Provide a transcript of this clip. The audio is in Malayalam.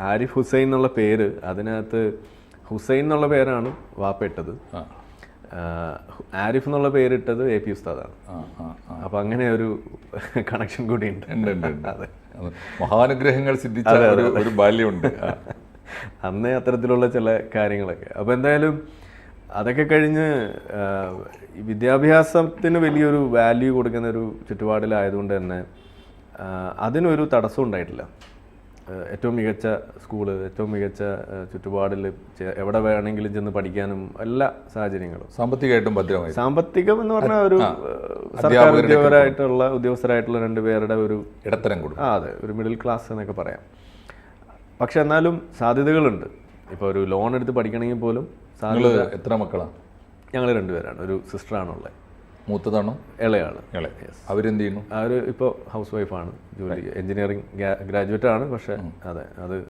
ആരിഫ് ഹുസൈൻ എന്നുള്ള പേര് അതിനകത്ത് ഹുസൈൻ എന്നുള്ള പേരാണ് വാപ്പ ഇട്ടത്. ആ. ആ, ആരിഫ് എന്നുള്ള പേരിട്ടത് എ പി ഉസ്താദാണ്. അപ്പൊ അങ്ങനെ ഒരു കണക്ഷൻ കൂടി ഉണ്ട് അതെ. മഹാനുഗ്രഹങ്ങൾ സിദ്ധിച്ച ഒരു ബാല്യമുണ്ട്. അന്നേ അത്തരത്തിലുള്ള ചില കാര്യങ്ങളൊക്കെ. അപ്പോൾ എന്തായാലും അതൊക്കെ കഴിഞ്ഞ് വിദ്യാഭ്യാസത്തിന് വലിയൊരു വാല്യൂ കൊടുക്കുന്ന ഒരു ചുറ്റുപാടിലായതുകൊണ്ട് തന്നെ അതിനൊരു തടസ്സം ഉണ്ടായിട്ടില്ല. ഏറ്റവും മികച്ച സ്കൂൾ ഏറ്റവും മികച്ച ചുറ്റുപാടിൽ എവിടെ വേണമെങ്കിലും ചെന്ന് പഠിക്കാനും എല്ലാ സാഹചര്യങ്ങളും. സാമ്പത്തികമായിട്ടും ഭദ്രമായി. സാമ്പത്തികം എന്ന് പറഞ്ഞാൽ ഒരു സർക്കാർ ഉദ്യോഗരായിട്ടുള്ള ഉദ്യോഗസ്ഥരായിട്ടുള്ള രണ്ടുപേരുടെ ഒരു ഇടത്തരം കൂടും ആ അതെ ഒരു മിഡിൽ ക്ലാസ് എന്നൊക്കെ പറയാം. പക്ഷെ എന്നാലും സാധ്യതകളുണ്ട്. ഇപ്പോൾ ഒരു ലോൺ എടുത്ത് പഠിക്കണമെങ്കിൽ പോലും സാധ്യത എത്ര മക്കളാണ് ഞങ്ങൾ രണ്ടുപേരാണ്. ഒരു സിസ്റ്ററാണുള്ളത് മൂത്തതാണോ? ഇളയാൾ. ഇളെ അവരെന്ത് ചെയ്യുന്നു? അവർ ഇപ്പോൾ ഹൗസ് വൈഫാണ് ജോലി എഞ്ചിനീയറിംഗ് ഗ്രാജുവേറ്റ് ആണ്. പക്ഷെ അതെ അത്